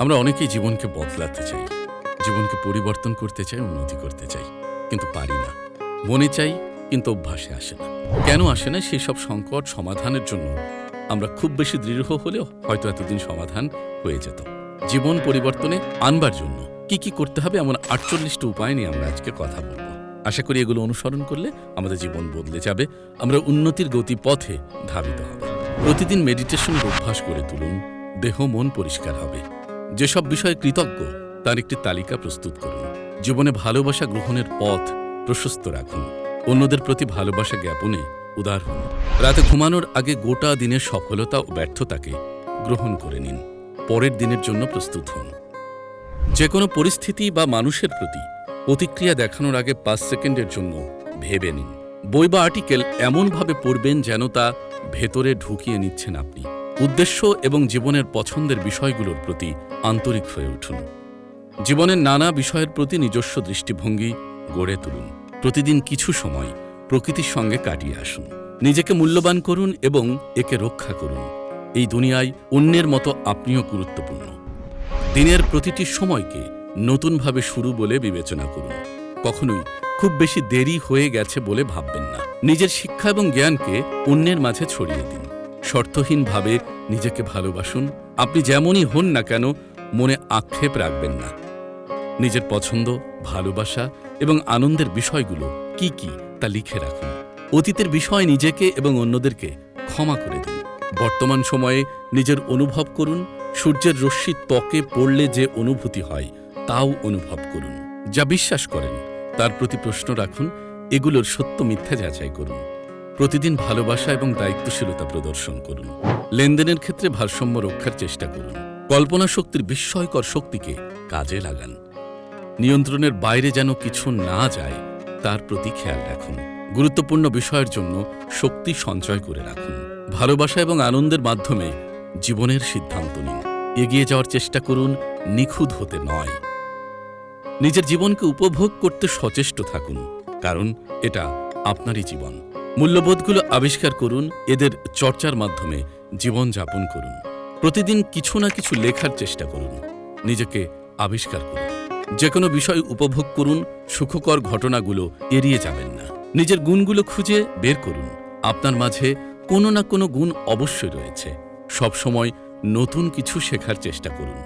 আমরা অনেকেই জীবনকে বদলাতে চাই। জীবনকে পরিবর্তন করতে চাই, উন্নতি করতে চাই, কিন্তু পারি না। মনে চাই, কিন্তু অভ্যাসে আসে না। কেন আসে না? সেই সব সংকট সমাধানের জন্য আমরা খুব বেশি দৃঢ় হলেও হয়তো এতদিন সমাধান হয়ে যেত। জীবন পরিবর্তনে আনবার জন্য কি কি করতে হবে এমন আটচল্লিশটা উপায় নিয়ে আমরা আজকে কথা বলব। আশা করি এগুলো অনুসরণ করলে আমাদের জীবন বদলে যাবে। আমরা উন্নতির গতি পথে ধাবিত হব। প্রতিদিন মেডিটেশন অভ্যাস করে তুলুন। দেহ মন পরিষ্কার হবে। যেসব বিষয়ে কৃতজ্ঞ, তার একটি তালিকা প্রস্তুত করুন। জীবনে ভালোবাসা গ্রহণের পথ প্রশস্ত রাখুন। অন্যদের প্রতি ভালোবাসা জ্ঞাপনে উদার হন। রাতে ঘুমানোর আগে গোটা দিনের সফলতা ও ব্যর্থতাকে গ্রহণ করে নিন। পরের দিনের জন্য প্রস্তুত হন। যে কোনো পরিস্থিতি বা মানুষের প্রতি প্রতিক্রিয়া দেখানোর আগে পাঁচ সেকেন্ডের জন্য ভেবে নিন। বই বা আর্টিকেল এমনভাবে পড়বেন যেন তা ভেতরে ঢুকিয়ে নিচ্ছেন আপনি। উদ্দেশ্য এবং জীবনের পছন্দের বিষয়গুলোর প্রতি আন্তরিক হয়ে উঠুন। জীবনের নানা বিষয়ের প্রতি নিজস্ব দৃষ্টিভঙ্গি গড়ে তুলুন। প্রতিদিন কিছু সময় প্রকৃতির সঙ্গে কাটিয়ে আসুন। নিজেকে মূল্যবান করুন এবং একে রক্ষা করুন। এই দুনিয়ায় অন্যের মতো আপনিও গুরুত্বপূর্ণ। দিনের প্রতিটি সময়কে নতুনভাবে শুরু বলে বিবেচনা করুন। কখনোই খুব বেশি দেরি হয়ে গেছে বলে ভাববেন না। নিজের শিক্ষা এবং জ্ঞানকে অন্যের মাঝে ছড়িয়ে দিন। শর্তহীনভাবে নিজেকে ভালোবাসুন। আপনি যেমনই হন না কেন, মনে আক্ষেপ রাখবেন না। নিজের পছন্দ, ভালোবাসা এবং আনন্দের বিষয়গুলো কি কি তা লিখে রাখুন। অতীতের বিষয় নিজেকে এবং অন্যদেরকে ক্ষমা করে দিন। বর্তমান সময়ে নিজের অনুভব করুন। সূর্যের রশ্মি ত্বকে পড়লে যে অনুভূতি হয়, তাও অনুভব করুন। যা বিশ্বাস করেন, তার প্রতি প্রশ্ন রাখুন। এগুলোর সত্য মিথ্যা যাচাই করুন। প্রতিদিন ভালোবাসা এবং দায়িত্বশীলতা প্রদর্শন করুন। লেনদেনের ক্ষেত্রে ভারসাম্য রক্ষার চেষ্টা করুন। কল্পনা শক্তির বিস্ময়কর শক্তিকে কাজে লাগান। নিয়ন্ত্রণের বাইরে যেন কিছু না যায়, তার প্রতি খেয়াল রাখুন। গুরুত্বপূর্ণ বিষয়ের জন্য শক্তি সঞ্চয় করে রাখুন। ভালোবাসা এবং আনন্দের মাধ্যমে জীবনের সিদ্ধান্ত নিন। এগিয়ে যাওয়ার চেষ্টা করুন, নিখুঁত হতে নয়। নিজের জীবনকে উপভোগ করতে সচেষ্ট থাকুন, কারণ এটা আপনারই জীবন। মূল্যবোধগুলো আবিষ্কার করুন, এদের চর্চার মাধ্যমে জীবন যাপন করুন। প্রতিদিন কিছু না কিছু লেখার চেষ্টা করুন, নিজেকে আবিষ্কার করুন। যে কোনো বিষয় উপভোগ করুন, সুখকর ঘটনাগুলো এড়িয়ে যাবেন না। নিজের গুণগুলো খুঁজে বের করুন, আপনার মাঝে কোনো না কোনো গুণ অবশ্যই রয়েছে। সবসময় নতুন কিছু শেখার চেষ্টা করুন।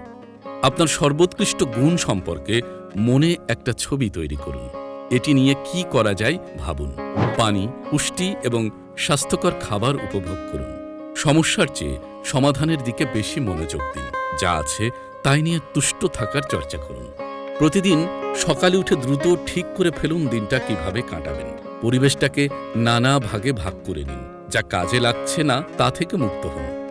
আপনার সর্বোৎকৃষ্ট গুণ সম্পর্কে মনে একটা ছবি তৈরি করুন। এটি নিয়ে কি করা যায় ভাবুন। পানি, পুষ্টি এবং স্বাস্থ্যকর খাবার উপভোগ করুন। সমস্যার চেয়ে সমাধানের দিকে বেশি মনোযোগ দিন। যা আছে তাই নিয়ে তুষ্ট থাকার চর্চা করুন। প্রতিদিন সকালে উঠে দ্রুত ঠিক করে ফেলুন দিনটা কীভাবে কাটাবেন। পরিবেশটাকে নানা ভাগে ভাগ করে নিন। যা কাজে লাগছে না তা থেকে মুক্ত হন।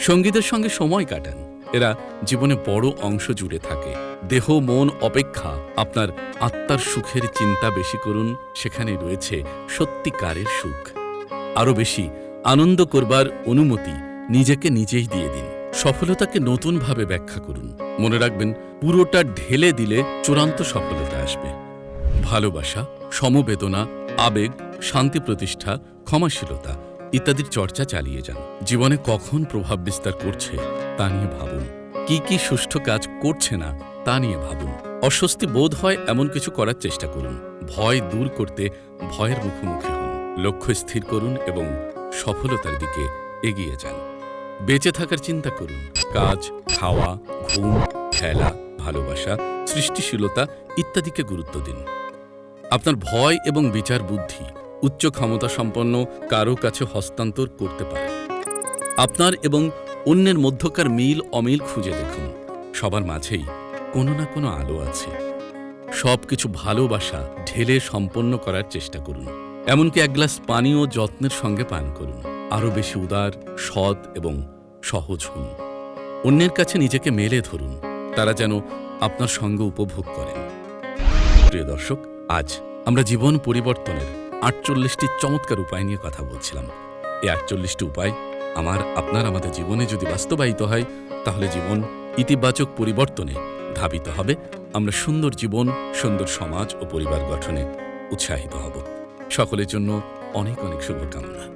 সঙ্গীদের সঙ্গে সময় কাটান। এরা জীবনে বড় অংশ জুড়ে থাকে। দেহ, মন, অপেক্ষা, আপনার আত্মার সুখের চিন্তা বেশি করুন, সেখানে রয়েছে সত্যিকারের সুখ। আরও বেশি, আনন্দ করবার অনুমতি নিজেকে নিজেই দিয়ে দিন। সফলতাকে নতুনভাবে ব্যাখ্যা করুন। মনে রাখবেন, পুরোটা ঢেলে দিলে চূড়ান্ত সফলতা আসবে। ভালোবাসা, সমবেদনা, আবেগ, শান্তি প্রতিষ্ঠা, ক্ষমাশীলতা ইত্যাদির চর্চা চালিয়ে যান। জীবনে কখন প্রভাব বিস্তার করছে, তা নিয়ে ভাবুন। কি কি সুষ্ঠু কাজ করছে না, তা নিয়ে ভাবুন। অস্বস্তি বোধ হয় এমন কিছু করার চেষ্টা করুন। ভয় দূর করতে ভয়ের মুখোমুখি হন। লক্ষ্য স্থির করুন এবং সফলতার দিকে এগিয়ে যান। বেঁচে থাকার চিন্তা করুন। কাজ, খাওয়া, ঘুম, খেলা, ভালোবাসা, সৃষ্টিশীলতা ইত্যাদিকে গুরুত্ব দিন। আপনার ভয় এবং বিচার বুদ্ধি উচ্চ ক্ষমতা সম্পন্ন কারও কাছে হস্তান্তর করতে পারে। আপনার এবং অন্যের মধ্যকার মিল অমিল খুঁজে দেখুন। সবার মাঝেই কোনো না কোনো আলো আছে। সব কিছু ভালোবাসা ঢেলে সম্পন্ন করার চেষ্টা করুন। এমনকি এক গ্লাস পানীয় যত্নের সঙ্গে পান করুন। আরও বেশি উদার, সৎ এবং সহজ হন। অন্যের কাছে নিজেকে মেলে ধরুন। তারা যেন আপনার সঙ্গ উপভোগ করেন। প্রিয় দর্শক, আজ আমরা জীবন পরিবর্তনের আটচল্লিশটি চমৎকার উপায় নিয়ে কথা বলছিলাম। এই আটচল্লিশটি উপায় আমার, আপনার আমাদের জীবনে যদি বাস্তবায়িত হয়, তাহলে জীবন ইতিবাচক পরিবর্তনে ধাবিত হবে। আমরা সুন্দর জীবন, সুন্দর সমাজ ও পরিবার গঠনে উৎসাহিত হব। সকলের জন্য অনেক অনেক শুভকামনা।